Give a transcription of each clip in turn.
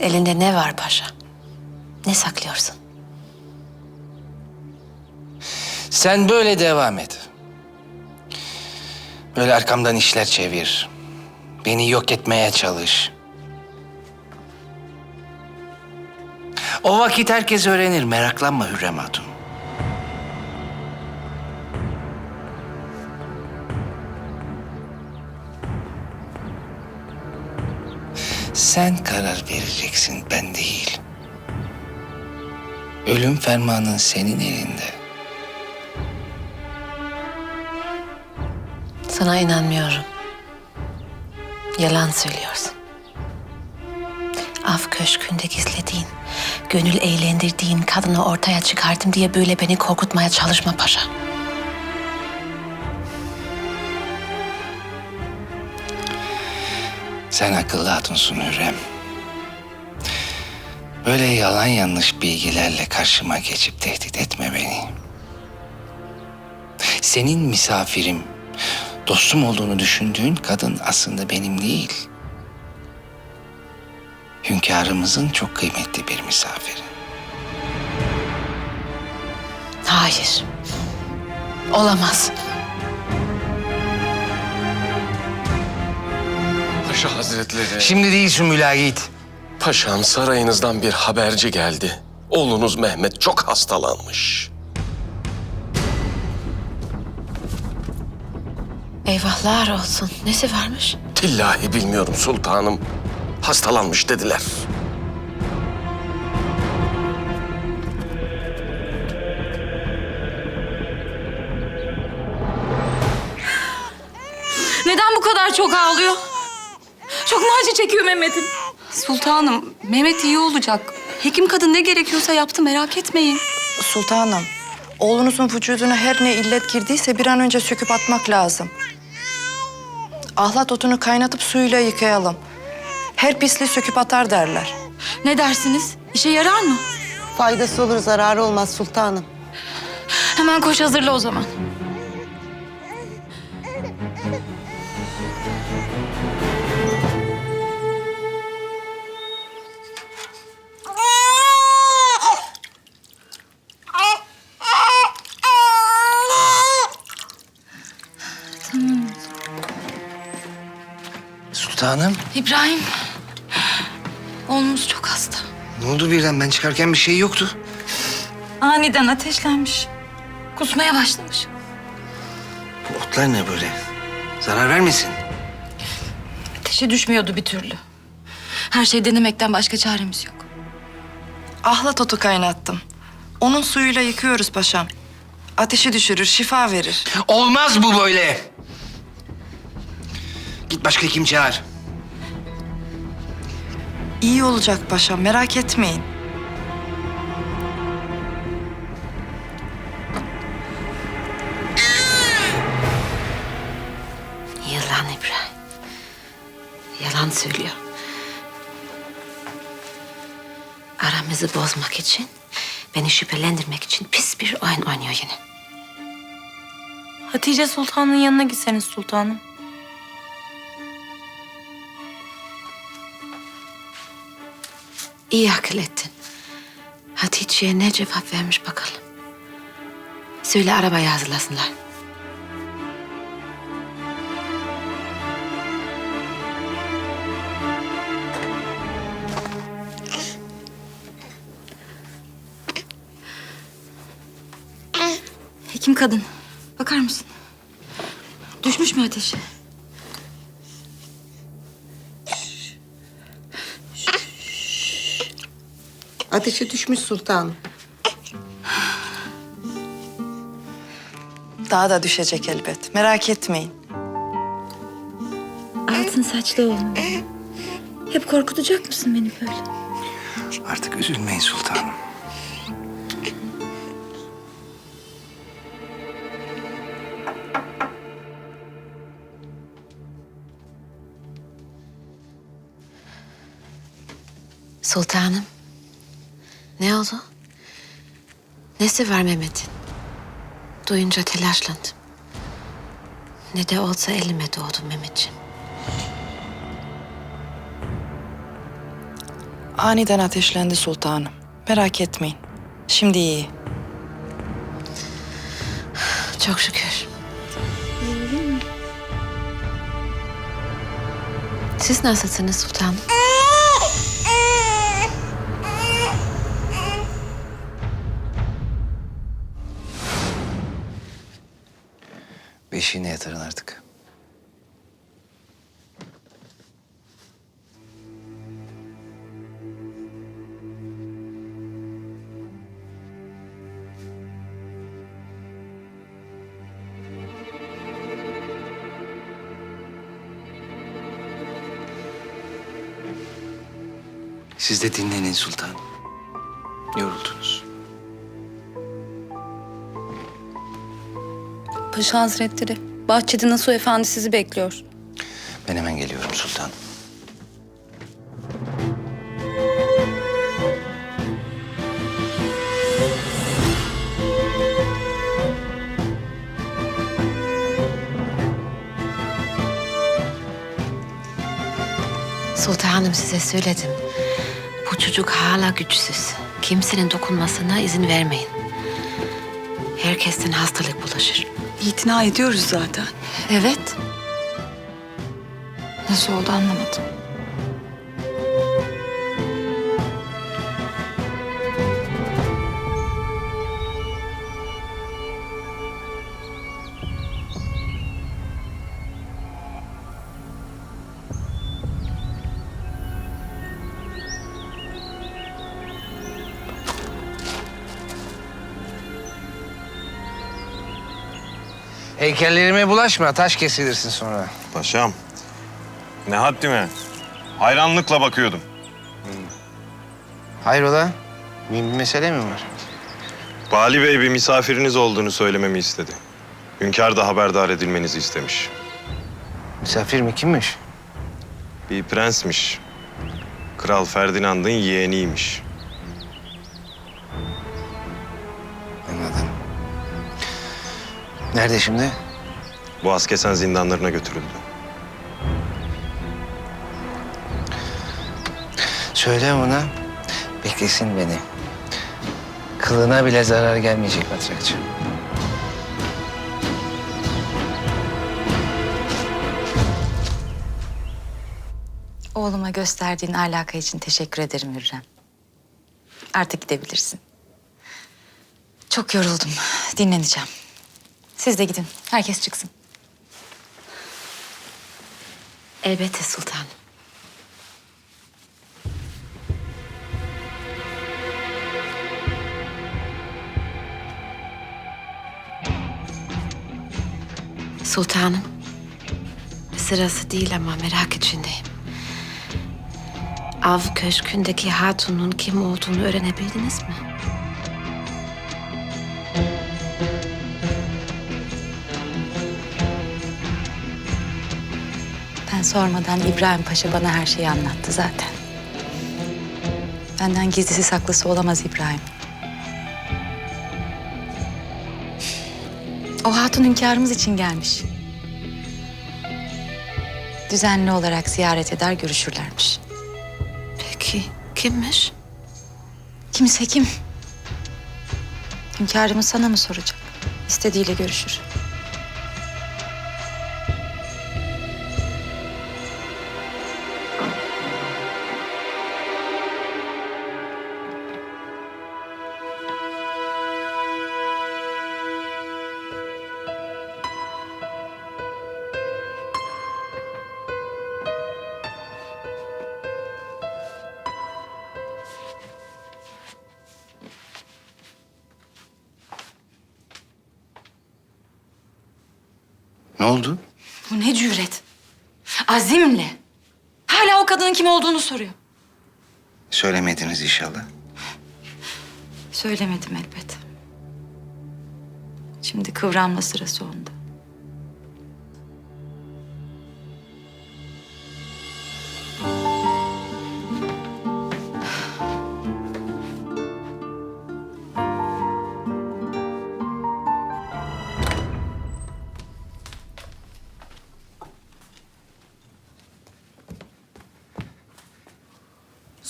Elinde ne var paşa? Ne saklıyorsun? Sen böyle devam et. Böyle arkamdan işler çevir. Beni yok etmeye çalış. O vakit herkes öğrenir. Meraklanma Hürrem Hatun. Sen karar vereceksin, ben değil. Ölüm fermanın senin elinde. Sana inanmıyorum. Yalan söylüyorsun. Af köşkünde gizlediğin, gönül eğlendirdiğin kadını ortaya çıkardım diye böyle beni korkutmaya çalışma paşa. Sen akıllı hatunsun Hürrem. Böyle yalan yanlış bilgilerle karşıma geçip tehdit etme beni. Senin misafirim, dostum olduğunu düşündüğün kadın aslında benim değil. Hünkârımızın çok kıymetli bir misafiri. Hayır. Olamaz. Paşa Hazretleri. Şimdi değil Sümbül git. Paşam sarayınızdan bir haberci geldi. Oğlunuz Mehmet çok hastalanmış. Eyvahlar olsun. Nesi varmış? Tillahi bilmiyorum sultanım. Hastalanmış dediler. Neden bu kadar çok ağlıyor? Çok mu acı çekiyor Mehmet'in? Sultanım, Mehmet iyi olacak. Hekim kadın ne gerekiyorsa yaptı merak etmeyin. Sultanım, oğlunuzun vücuduna her ne illet girdiyse bir an önce söküp atmak lazım. Ahlat otunu kaynatıp suyuyla yıkayalım. Her pisliği söküp atar derler. Ne dersiniz? İşe yarar mı? Faydası olur, zararı olmaz sultanım. Hemen koş hazırla o zaman. Sultanım, İbrahim. Oğlumuz çok hasta. ne oldu birden? Ben çıkarken bir şey yoktu. Aniden ateşlenmiş. Kusmaya başlamış. Bu otlar ne böyle? Zarar vermesin. Ateşi düşmüyordu bir türlü. Her şey denemekten başka çaremiz yok. Ahlat otu kaynattım. Onun suyuyla yıkıyoruz paşam. Ateşi düşürür, şifa verir. Olmaz bu böyle. Git başka kim çağır. İyi olacak paşam, merak etmeyin. Yalan İbrahim. Yalan söylüyor. Aramızı bozmak için, beni şüphelendirmek için pis bir oyun oynuyor yine. Hatice Sultan'ın yanına gitseniz sultanım. İyi akıl ettin. Hatice'ye ne cevap vermiş bakalım. Söyle arabayı hazırlasınlar. Hekim kadın. Bakar mısın? Düşmüş mü ateşi? Ateşi düşmüş sultanım. Daha da düşecek elbet, merak etmeyin. Altın saçlı oğlum. Hep korkutacak mısın beni böyle? Artık üzülmeyin sultanım. Sultanım. Ne oldu? Nesi var Mehmet'in? Duyunca telaşlandım. Ne de olsa elime doğdu Mehmetciğim. aniden ateşlendi sultanım. Merak etmeyin. Şimdi iyi. Çok şükür. Siz nasılsınız sultanım? Beşiğine yatırın artık. Siz de dinlenin sultanım. Yoruldunuz. Paşa Hazretleri, bahçede Nasuh Efendi sizi bekliyor. Ben hemen geliyorum sultanım. Sultanım size söyledim. Bu çocuk hala güçsüz. Kimsenin dokunmasına izin vermeyin. Herkesten hastalık bulaşır. İtina ediyoruz zaten. Evet. Nasıl oldu anlamadım. Heykellerime bulaşma, taş kesilirsin sonra. Paşam, ne haddime. Hayranlıkla bakıyordum. Hayrola? Bir mesele mi var? Bali Bey bir misafiriniz olduğunu söylememi istedi. Hünkâr da haberdar edilmenizi istemiş. Misafir mi, kimmiş? Bir prensmiş. Kral Ferdinand'ın yeğeniymiş. Nerede şimdi? Bu askesen zindanlarına götürüldü. Söyle ona, beklesin beni. Kılına bile zarar gelmeyecek matrakçı. Oğluma gösterdiğin alaka için teşekkür ederim Hürrem. Artık gidebilirsin. Çok yoruldum. Dinleneceğim. Siz de gidin. Herkes çıksın. Elbette sultanım. Sultanım. Sırası değil ama merak içindeyim. Av köşkündeki hatunun kim olduğunu öğrenebildiniz mi? Sormadan İbrahim Paşa bana her şeyi anlattı zaten. Benden gizlisi saklısı olamaz İbrahim. O hatun hünkârımız için gelmiş. Düzenli olarak ziyaret eder, görüşürlermiş. Peki kimmiş? Kimse kim? Hünkârımız sana mı soracak? İstediğiyle görüşür. Ne oldu? Bu ne cüret? Azimle. Hala o kadının kim olduğunu soruyor. Söylemediniz inşallah. Söylemedim elbet. Şimdi kıvranma sırası onda.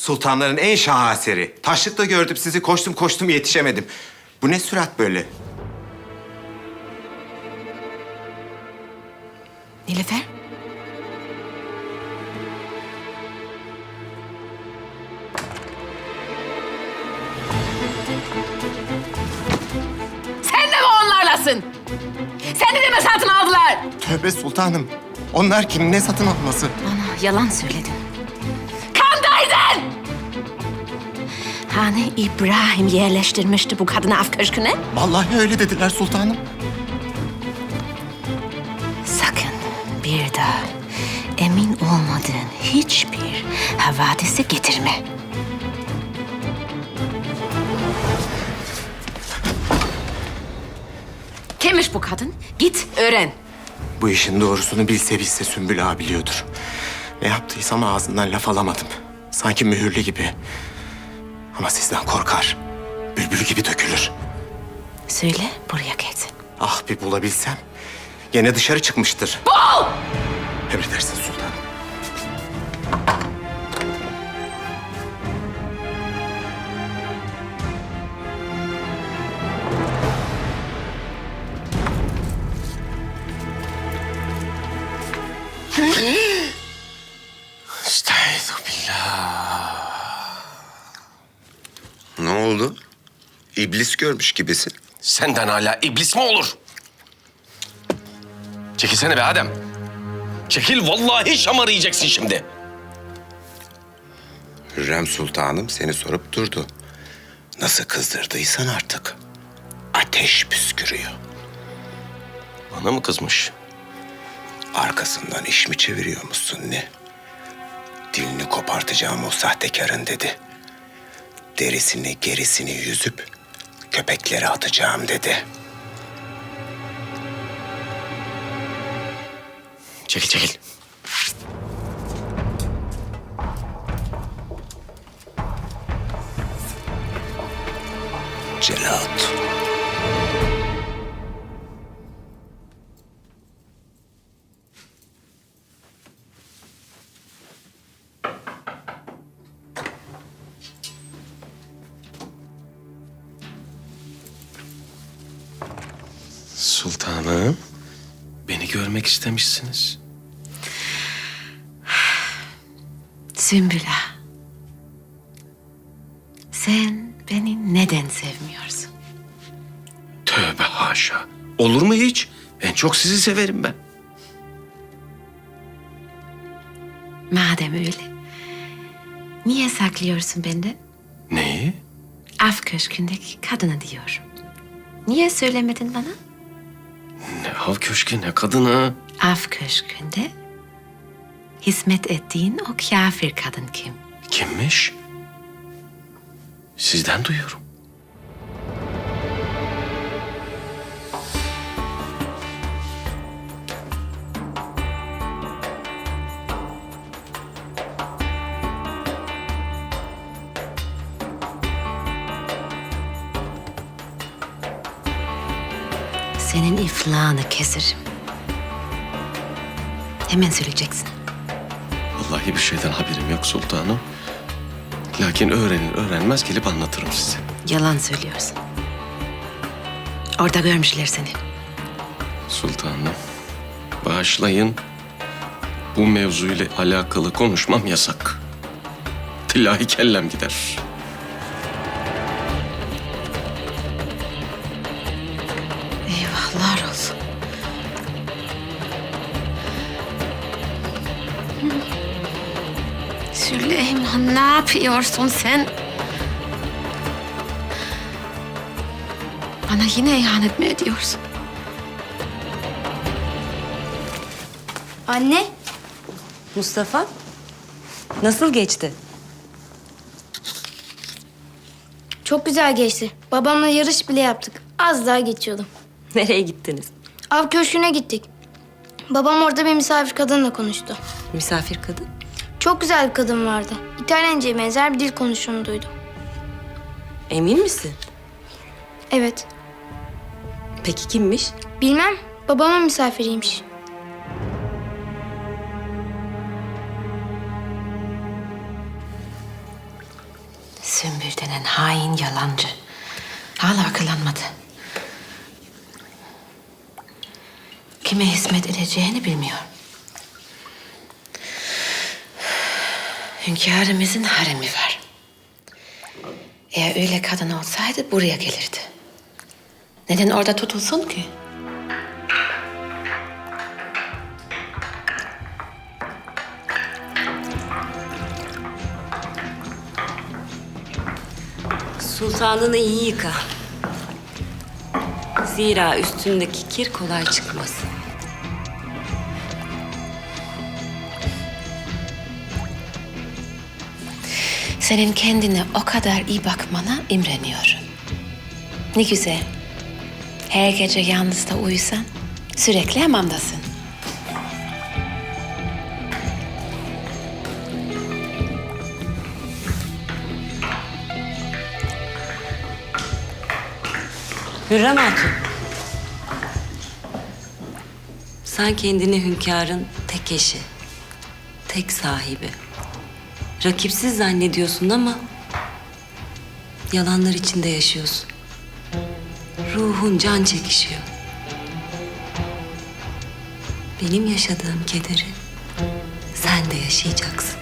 Sultanların en şaheseri. Taşlıkta gördüm sizi koştum koştum yetişemedim. Bu ne sürat böyle? Nilüfer? Sen de mi onlarlasın? Seni de mi satın aldılar? Tövbe sultanım. Onlar kim? Ne satın alması? Bana yalan söyledin. Hani İbrahim yerleştirmişti bu kadını af köşküne? Vallahi öyle dediler sultanım. Sakın bir daha emin olmadığın hiçbir havadisi getirme. Kimmiş bu kadın? Git öğren. Bu işin doğrusunu bilse bilse Sümbül ağa biliyordur. Ne yaptıysam ağzından laf alamadım. Sanki mühürlü gibi. Ama sizden korkar. Bülbül gibi dökülür. Söyle buraya gelsin. Ah bir bulabilsem. Gene dışarı çıkmıştır. Bul! Emredersin sultanım. İblis görmüş gibisin. Senden hala iblis mi olur? Çekilsene be Adem. Çekil vallahi şamarı yiyeceksin şimdi. Hürrem Sultanım seni sorup durdu. Nasıl kızdırdıysan artık. Ateş püskürüyor. Bana mı kızmış? Arkasından iş mi çeviriyormuşsun ne? Dilini kopartacağım o sahtekarın dedi. Derisini gerisini yüzüp köpeklere atacağım dedi. Çekil çekil. Celat. Sultanım. Beni görmek istemişsiniz. Sümbüla. Sen beni neden sevmiyorsun? Tövbe haşa. Olur mu hiç? En çok sizi severim ben. Madem öyle. Niye saklıyorsun benden? Neyi? Af köşkündeki kadını diyorum. Niye söylemedin bana? Av köşkü ne kadını. Af köşkünde hizmet ettiğin o kafir kadın kim? Kimmiş? Sizden duyuyorum. İflahını keserim. Hemen söyleyeceksin. Vallahi bir şeyden haberim yok sultanım. Lakin öğrenir öğrenmez gelip anlatırım size. Yalan söylüyorsun. Orada görmüşler seni. Sultanım, bağışlayın. Bu mevzuyla alakalı konuşmam yasak. Tilahi kellem gider. Ne yapıyorsun sen? Bana yine ihanet mi ediyorsun? Anne. Mustafa. Nasıl geçti? Çok güzel geçti. Babamla yarış bile yaptık. Az daha geçiyordum. Nereye gittiniz? Av köşküne gittik. Babam orada bir misafir kadınla konuştu. Misafir kadın. Çok güzel bir kadın vardı. İtalyanca'ya benzer bir dil konuştuğunu duydum. Emin misin? Evet. Peki kimmiş? Bilmem. Babamın misafiriymiş. Sümbül denen hain yalancı. Hala akıllanmadı. Kime hizmet edeceğini bilmiyor. Hünkârımızın haremi var. Eğer öyle kadın olsaydı buraya gelirdi. Neden orada tutulsun ki? Sultanını iyi yıka. Zira üstündeki kir kolay çıkmaz. Senin kendine o kadar iyi bakmana imreniyorum. Ne güzel. Her gece yalnız da uyusan sürekli hamamdasın. Hürrem Hatun. Sen kendini hünkârın tek eşi, tek sahibi. Rakipsiz zannediyorsun ama yalanlar içinde yaşıyorsun. Ruhun can çekişiyor. Benim yaşadığım kederi sen de yaşayacaksın.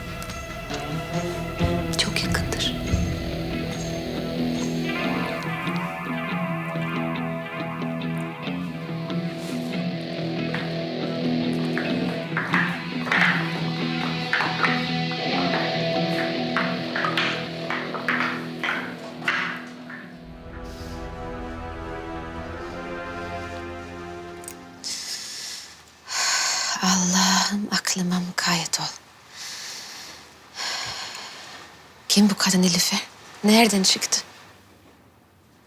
Kadın Elif'e? Nereden çıktı?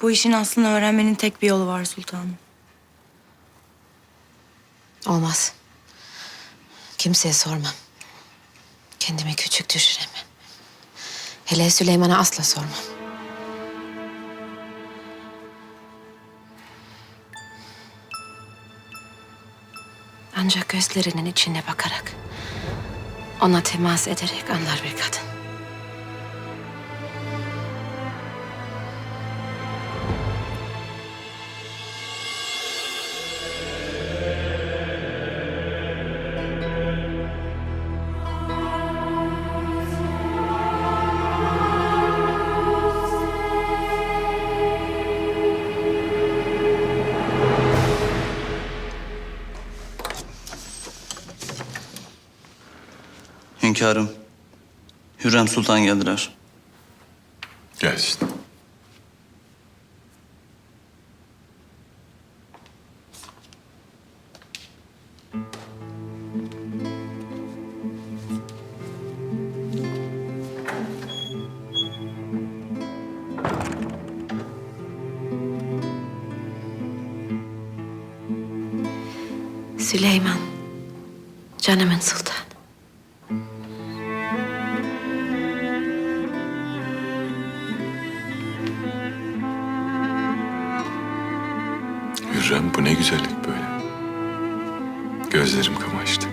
Bu işin aslını öğrenmenin tek bir yolu var sultanım. Olmaz. Kimseye sormam. Kendimi küçük düşüremem. Hele Süleyman'a asla sormam. Ancak gözlerinin içine bakarak, ona temas ederek anlar bir kadın. Hünkârım, Hürrem Sultan geldiler. Gelsin. Süleyman, canımın sultanı. Güzellik böyle. Gözlerim kamaştı.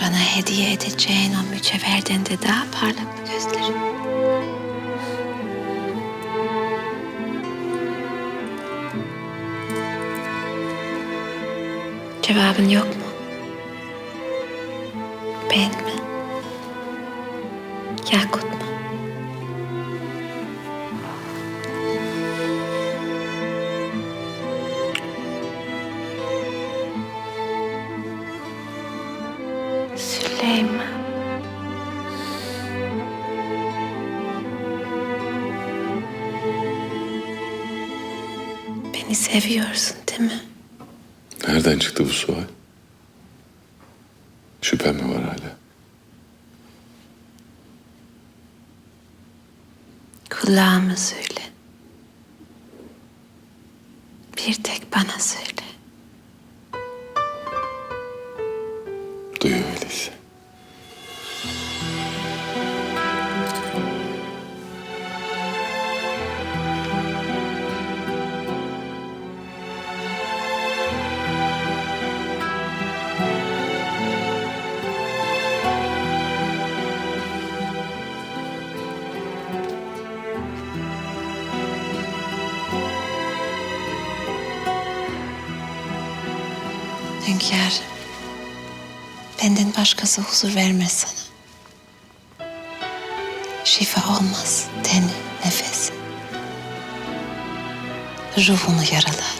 Bana hediye edeceğin o mücevherden de daha parlak gözlerin? Cevabın yok mu? Ben mi? Yakut mu? Süleyman. Beni seviyorsun değil mi? Nereden çıktı bu sual? Şüphem mi var hala? Kulağıma söyle. Bir tek bana söyle. Hünkâr, benden başkası huzur vermez sana. Şifa olmaz teni, nefesi. Ruhunu yaralar.